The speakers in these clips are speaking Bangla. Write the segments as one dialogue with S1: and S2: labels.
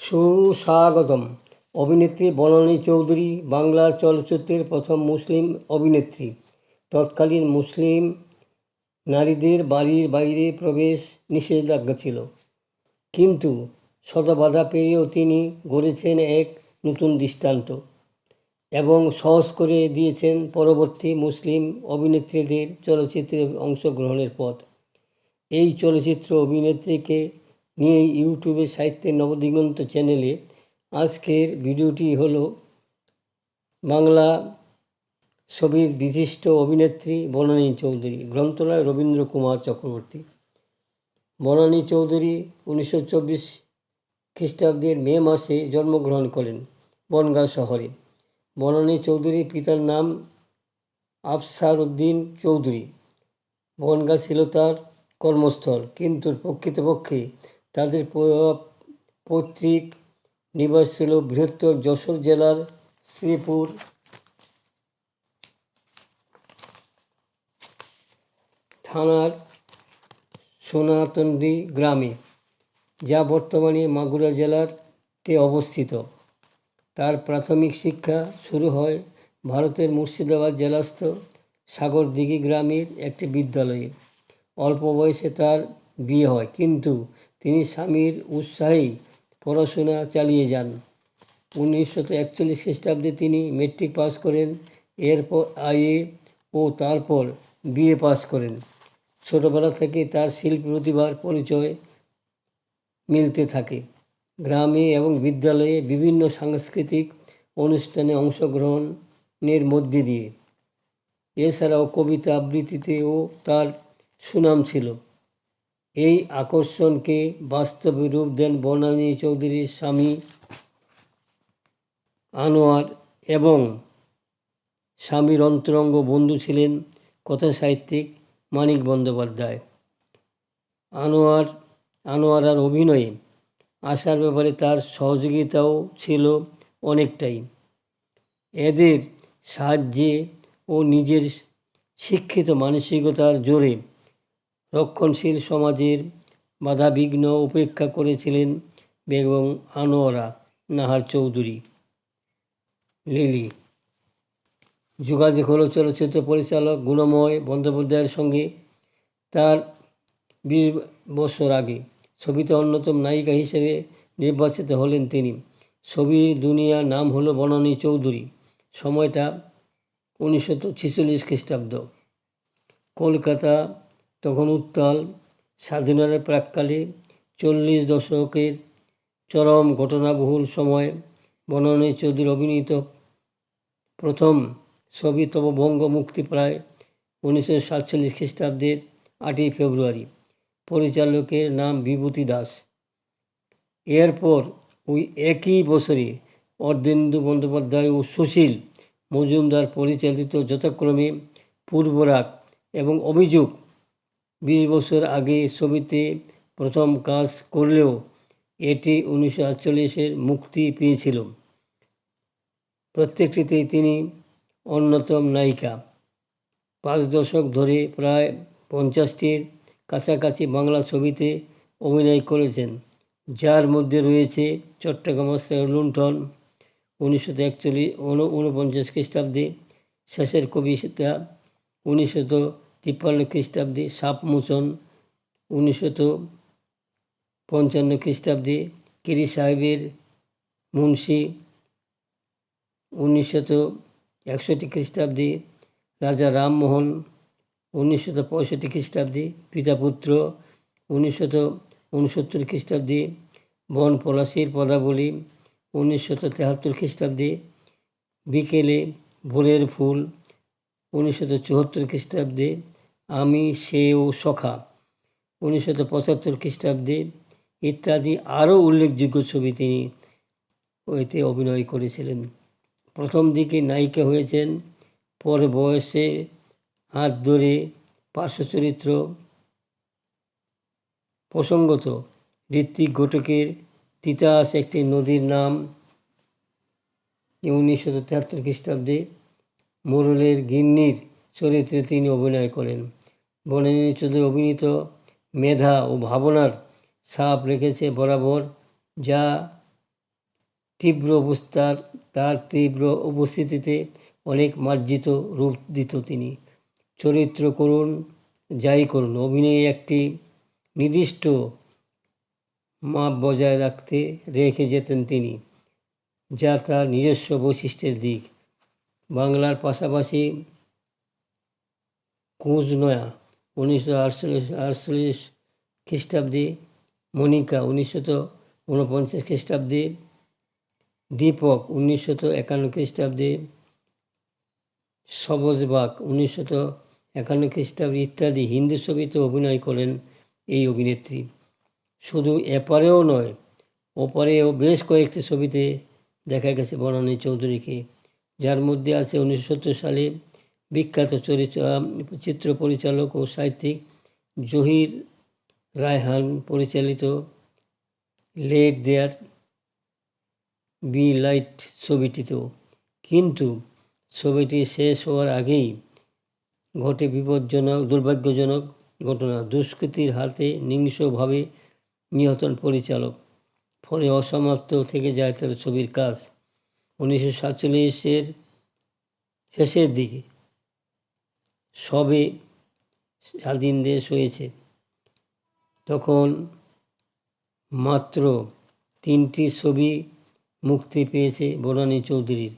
S1: সুস্বাগতম। অভিনেত্রী বনানী চৌধুরী, বাংলার চলচ্চিত্রের প্রথম মুসলিম অভিনেত্রী। তৎকালীন মুসলিম নারীদের বাড়ির বাইরে প্রবেশ নিষেধাজ্ঞা ছিল। কিন্তু শত বাধা পেরিয়েও তিনি গড়েছেন এক নতুন দৃষ্টান্ত এবং সহজ করে দিয়েছেন পরবর্তী মুসলিম অভিনেত্রীদের চলচ্চিত্রে অংশগ্রহণের পথ। এই চলচ্চিত্র অভিনেত্রীকে নিয়ে ইউটিউবে সাহিত্যের নবদিগন্ত চ্যানেলে আজকের ভিডিওটি হল বাংলা ছবির বিশিষ্ট অভিনেত্রী বনানী চৌধুরী গ্রন্থনায় রবীন্দ্র কুমার চক্রবর্তী। বনানী চৌধুরী উনিশশো চব্বিশ খ্রিস্টাব্দের মে মাসে জন্মগ্রহণ করেন বনগাঁ শহরে। বনানী চৌধুরীর পিতার নাম আফসার উদ্দিন চৌধুরী। বনগাঁ ছিল তার কর্মস্থল, কিন্তু প্রকৃতপক্ষে তাদের পৈতৃক নিবাস ছিল বৃহত্তর যশোর জেলার শ্রীপুর। থানার সোনাতন্দি গ্রামে, যা বর্তমানে মাগুরা জেলার তে অবস্থিত। তার প্রাথমিক শিক্ষা শুরু হয় ভারতের মুর্শিদাবাদ জেলাস্থ সাগরদিঘি গ্রামের একটি বিদ্যালয়ে। অল্প বয়সে তার বিয়ে হয়, কিন্তু তিনি স্বামীর উৎসাহেই পড়াশোনা চালিয়ে যান। উনিশশো একচল্লিশ খ্রিস্টাব্দে তিনি মেট্রিক পাস করেন, এরপর আইএ ও তারপর বিএ পাস করেন। ছোটবেলা থেকে তার শিল্প প্রতিভার পরিচয় মিলতে থাকে। গ্রামে এবং বিদ্যালয়ে বিভিন্ন সাংস্কৃতিক অনুষ্ঠানে অংশগ্রহণের মধ্যে দিয়ে। এছাড়াও কবিতা আবৃত্তিতেও তার সুনাম ছিল। এই আকর্ষণকে বাস্তবে রূপ দেন বনানী চৌধুরীর স্বামী আনোয়ার এবং স্বামীর অন্তরঙ্গ বন্ধু ছিলেন কথা সাহিত্যিক মানিক বন্দ্যোপাধ্যায়। আনোয়ার, আনোয়ারার অভিনয়ে আসার ব্যাপারে তার সহযোগিতাও ছিল অনেকটাই। এদের সাহায্যে ও নিজের শিক্ষিত মানসিকতার জোরে রক্ষণশীল সমাজের বাধাবিঘ্ন উপেক্ষা করেছিলেন বেগম আনোয়ারা নাহার চৌধুরী। লিলি। যোগাযোগ হলো চলচ্চিত্র পরিচালক গুণময় বন্দ্যোপাধ্যায়ের সঙ্গে। তার বিশ বছর আগে ছবিতে অন্যতম নায়িকা হিসেবে নির্বাচিত হলেন তিনি। ছবির দুনিয়ার নাম হলো বনানী চৌধুরী। সময়টা উনিশশো ছেচল্লিশ খ্রিস্টাব্দ। কলকাতা তখন উত্তাল স্বাধীনতার প্রাককালে চল্লিশ দশকের চরম ঘটনাবহুল সময় বনানী চৌধুরী অভিনীত প্রথম ছবি তব বঙ্গ মুক্তি প্রায় উনিশশো সাতচল্লিশ খ্রিস্টাব্দের আটই ফেব্রুয়ারি। পরিচালকের নাম বিভূতি দাস। এরপর ওই একই বছরে অর্ধেন্দু বন্দ্যোপাধ্যায় ও সুশীল মজুমদার পরিচালিত যথাক্রমে পূর্বরাগ এবং অভিযোগ বিশ বছর আগে ছবিতে প্রথম কাজ করলেও এটি উনিশশো আটচল্লিশের মুক্তি পেয়েছিল। প্রত্যেকটিতেই তিনি অন্যতম নায়িকা। পাঁচ দশক ধরে প্রায় পঞ্চাশটির কাছাকাছি বাংলা ছবিতে অভিনয় করেছেন, যার মধ্যে রয়েছে চট্টগ্রাম লুণ্ঠন, উনিশশো একচল্লিশ ঊনপঞ্চাশ খ্রিস্টাব্দে শেষের কবিতা, উনিশশো তিপ্পান্ন খ্রিস্টাব্দে সাপমোচন উনিশশো পঞ্চান্ন খ্রিস্টাব্দে কিরি সাহেবের মুন্সি উনিশশো একষট্টি খ্রিস্টাব্দে রাজা রামমোহন উনিশশো পঁয়ষট্টি খ্রিস্টাব্দে পিতাপুত্র উনিশশো উনসত্তর খ্রিস্টাব্দে বন পলাশির পদাবলী উনিশশো তেহাত্তর খ্রিস্টাব্দে বিকেলে ভোরের ফুল উনিশশো চুয়াত্তর খ্রিস্টাব্দে আমি, সে ও সখা। উনিশশো পঁচাত্তর খ্রিস্টাব্দে ইত্যাদি আরও উল্লেখযোগ্য ছবি তিনি এতে অভিনয় করেছিলেন। প্রথম দিকে নায়িকা হয়েছেন, পরে বয়সে হাত ধরে পার্শ্ব চরিত্র প্রসঙ্গত ঋত্বিক ঘটকের তিতাস একটি নদীর নাম। উনিশশো তেহাত্তর খ্রিস্টাব্দে মোরলের গিন্নির চরিত্রে তিনি অভিনয় করেন। বনানী চৌধুরী অভিনীত মেধা ও ভাবনার ছাপ রেখেছে বরাবর, যা তীব্র অবস্থার, তার তীব্র উপস্থিতিতে অনেক মার্জিত রূপ দিত তিনি। চরিত্র করুন, যাই করুন, অভিনয়ে একটি নির্দিষ্ট মাপ বজায় রাখতে, রেখে যেতেন তিনি, যা তার নিজস্ব বৈশিষ্ট্যের দিক। বাংলার পাশাপাশি কুঁজনয়া উনিশশো আটচল্লিশ আটচল্লিশ খ্রিস্টাব্দে মনিকা, উনিশশো ঊনপঞ্চাশ খ্রিস্টাব্দে দীপক, উনিশশো একান্ন খ্রিস্টাব্দে সবজবাগ, উনিশশো একান্ন খ্রিস্টাব্দে ইত্যাদি হিন্দি ছবিতে অভিনয় করেন এই অভিনেত্রী। শুধু এপারেও নয়, ওপারেও বেশ কয়েকটি ছবিতে দেখা গেছে বনানী চৌধুরীকে। যার মধ্যে আছে উনিশশো সত্তর সালে বিখ্যাত চরিত্র চিত্র পরিচালক ও সাহিত্যিক জহির রায়হান, পরিচালিত লেট দেয়ার বি লাইট ছবিটিতেও। কিন্তু ছবিটি শেষ হওয়ার আগেই ঘটে বিপজ্জনক, দুর্ভাগ্যজনক ঘটনা। দুষ্কৃতীর হাতে নিংস্বভাবে নিহতন পরিচালক। ফলে অসমাপ্ত থেকে যায় তার ছবির কাজ। উনিশশো সাতচল্লিশের শেষের দিকে সবে স্বাধীন দেশ হয়েছে। তখন মাত্র তিনটি ছবি মুক্তি পেয়েছে বনানী চৌধুরীর।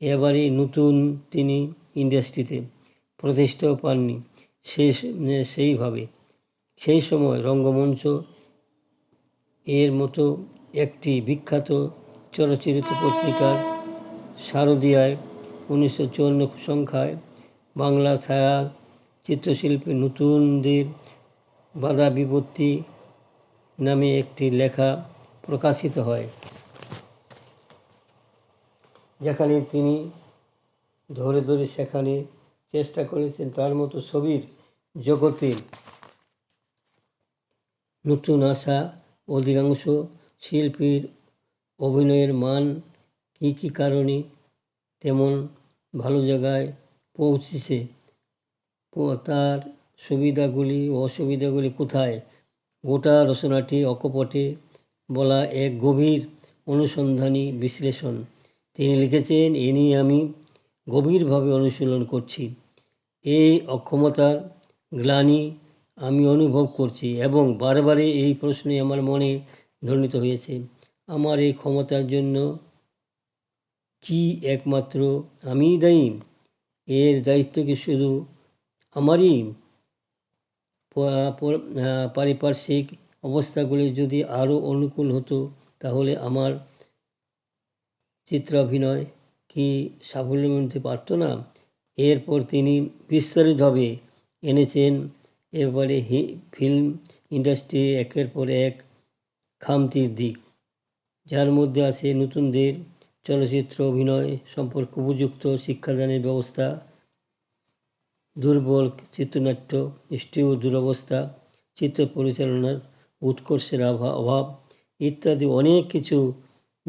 S1: এবারে নতুন তিনি ইন্ডাস্ট্রিতে প্রতিষ্ঠাও পাননি শেষ সেইভাবে। সেই সময় রঙ্গমঞ্চ এর মতো একটি বিখ্যাত চলচ্চিত্র পত্রিকার শারদিয়ায় উনিশশো চুয়ান্ন সংখ্যায় বাংলা ছায়া চিত্রশিল্পী নতুনদের বাধা বিপত্তি নামে একটি লেখা প্রকাশিত হয়। যেখানে তিনি ধরে ধরে সেখানে চেষ্টা করেছেন তার মতো ছবির জগতে নতুন আশা অধিকাংশ শিল্পীর অভিনয়ের মান কী কী কারণে তেমন ভালো জায়গায় পৌঁছেছে? তার সুবিধাগুলি অসুবিধাগুলি কোথায়? গোটা রচনাটি অকপটে বলা এক গভীর অনুসন্ধানী বিশ্লেষণ। তিনি লিখেছেন, এ নিয়ে আমি গভীরভাবে অনুশীলন করছি। এই অক্ষমতার গ্লানি আমি অনুভব করছি এবং বারবারই এই প্রশ্নে আমার মনে ধ্বনিত হয়েছে। আমার এই ক্ষমতার জন্য কি একমাত্র আমিই দায়ী? এর দায়িত্ব কি শুধু আমারই? পারিপার্শ্বিক অবস্থাগুলি যদি আরও অনুকূল হতো, তাহলে আমার চিত্রাভিনয় কি সাফল্য মিলতে পারতো না? এরপর তিনি বিস্তারিতভাবে এনেছেন এবারে ফিল্ম ইন্ডাস্ট্রি একের পর এক খামতির দিক। যার মধ্যে আছে নতুনদের চলচ্চিত্র, অভিনয় সম্পর্কে উপযুক্ত, শিক্ষাদানের ব্যবস্থা, দুর্বল চিত্রনাট্য স্টিউ দুরবস্থা, চিত্র পরিচালনার উৎকর্ষের অভা- অভাব ইত্যাদি অনেক কিছু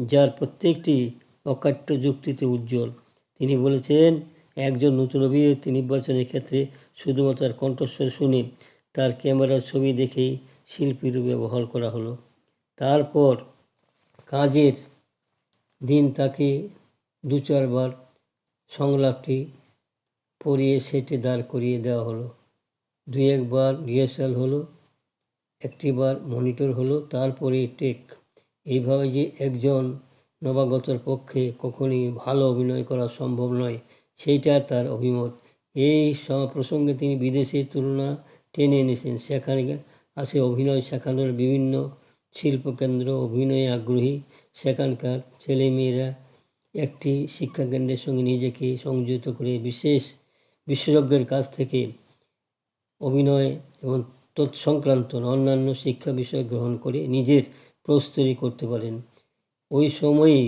S1: যার প্রত্যেকটি অকাট্য যুক্তিতে উজ্জ্বল। তিনি বলেছেন, একজন নতুন অভিনেত্রী নির্বাচনের ক্ষেত্রে শুধুমাত্র তার কণ্ঠস্বর শুনে তার ক্যামেরার ছবি দেখেই শিল্পীর ব্যবহার করা হলো। তারপর কাজের দিন তাকে দু চারবার সংলাপটি পরিয়ে সেটে দাঁড় করিয়ে দেওয়া হলো। দুই একবার রিহার্সাল হলো, একটিবার মনিটর হলো, তারপরে টেক। এইভাবে যে একজন নবাগতর পক্ষে কখনই ভালো অভিনয় করা সম্ভব নয়, সেইটা তার অভিমত। এই প্রসঙ্গে তিনি বিদেশের তুলনা টেনে এনেছেন। সেখানে আছে অভিনয় শেখানোর বিভিন্ন শিল্পকেন্দ্র, অভিনয়ে আগ্রহী, সেখানকার ছেলেমেয়েরা একটি শিক্ষাকেন্দ্রের সঙ্গে নিজেকে সংযুক্ত করে বিশেষ বিশেষজ্ঞের কাছ থেকে অভিনয় এবং তৎসংক্রান্ত অন্যান্য শিক্ষা বিষয় গ্রহণ করে নিজের প্রস্তুতি করতে পারেন। ওই সময়েই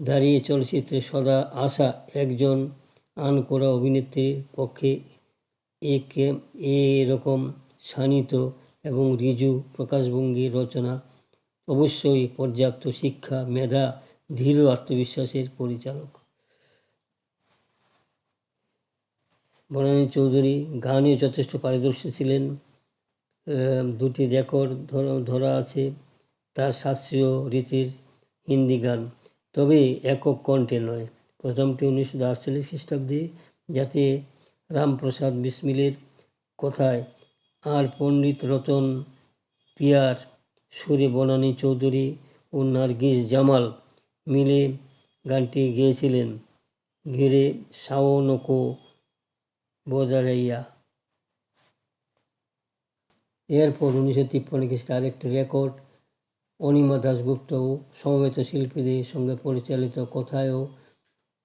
S1: দাঁড়িয়ে চলচ্চিত্রে সদা আসা একজন আন করা অভিনেত্রীর পক্ষে একে এরকম শানিত এবং ঋজু প্রকাশভঙ্গির রচনা, অবশ্যই পর্যাপ্ত শিক্ষা, মেধা, ধীর আত্মবিশ্বাসের পরিচালক। বনানী চৌধুরী গানে যথেষ্ট পারদর্শী ছিলেন। দুটি রেকর্ড ধরা আছে। তার শাস্ত্রীয় রীতির হিন্দি গান। তবে একক কণ্ঠে নয়। প্রথমটি উনিশশো আটচল্লিশ খ্রিস্টাব্দে যাতে রামপ্রসাদ বিসমিলের কথায় আর পণ্ডিত রতন পিয়ার, সুরে বনানী চৌধুরী ও নার্গিস জামাল মিলে গানটি গেয়েছিলেন। ঘিরে শাওনকো বজারাইয়া। এরপর উনিশশো তিপ্পান্ন খ্রিস্টে আরেকটি রেকর্ড, অনিমা দাশগুপ্ত ও সমবেত শিল্পীদের সঙ্গে পরিচালিত কথায়ও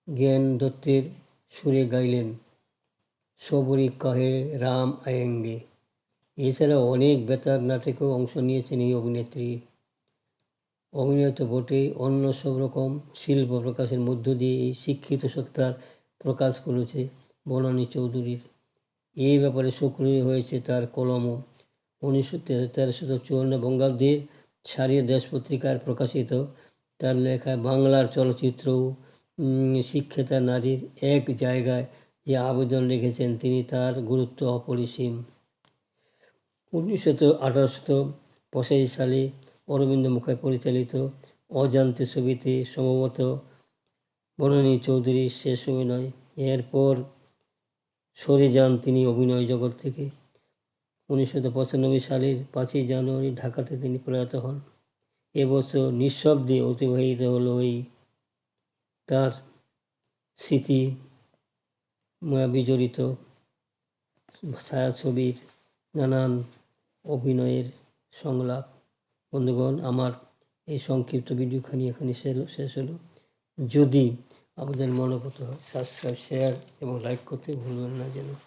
S1: জ্ঞান দত্তের সুরে গাইলেন, সবরি কাহে রাম আয়েঙ্গে। এছাড়া অনেক বেতার নাটকেও অংশ নিয়েছেন এই অভিনেত্রী। অভিনয় তো বটেই অন্য সব রকম শিল্প প্রকাশের মধ্য দিয়ে এই শিক্ষিত সত্তার প্রকাশ করেছে বনানী চৌধুরীর। এই ব্যাপারে সক্রিয় হয়েছে তার কলমও উনিশশো তেরোশত চুয়ান্ন বঙ্গাব্দে সারিয়ে দেশ পত্রিকায় প্রকাশিত। তার লেখায় বাংলার চলচ্চিত্র শিক্ষিতা নারীর এক জায়গায় যে আবেদন রেখেছেন তিনি তার গুরুত্ব অপরিসীম। উনিশশত আঠারোশত পঁচাশি সালে অরবিন্দ মুখায় পরিচালিত অজান্তে ছবিতে সম্ভবত বনানী চৌধুরীর শেষ অভিনয়। এরপর সরে যান তিনি অভিনয় জগৎ থেকে। উনিশশো পঁচানব্বই সালের পাঁচই জানুয়ারি ঢাকাতে তিনি প্রয়াত হন। এবছর নিঃশব্দে অতিবাহিত হলো এই তার স্মৃতি বিজড়িত ছায়াছবির নানান অভিনয়ের সংলাপ। বন্ধুগণ, আমার এই সংক্ষিপ্ত ভিডিওখানি এখানে শেষ- হলো। যদি আমাদের মনোগত হয় সাবস্ক্রাইব শেয়ার এবং লাইক করতে ভুলবেন না যেন।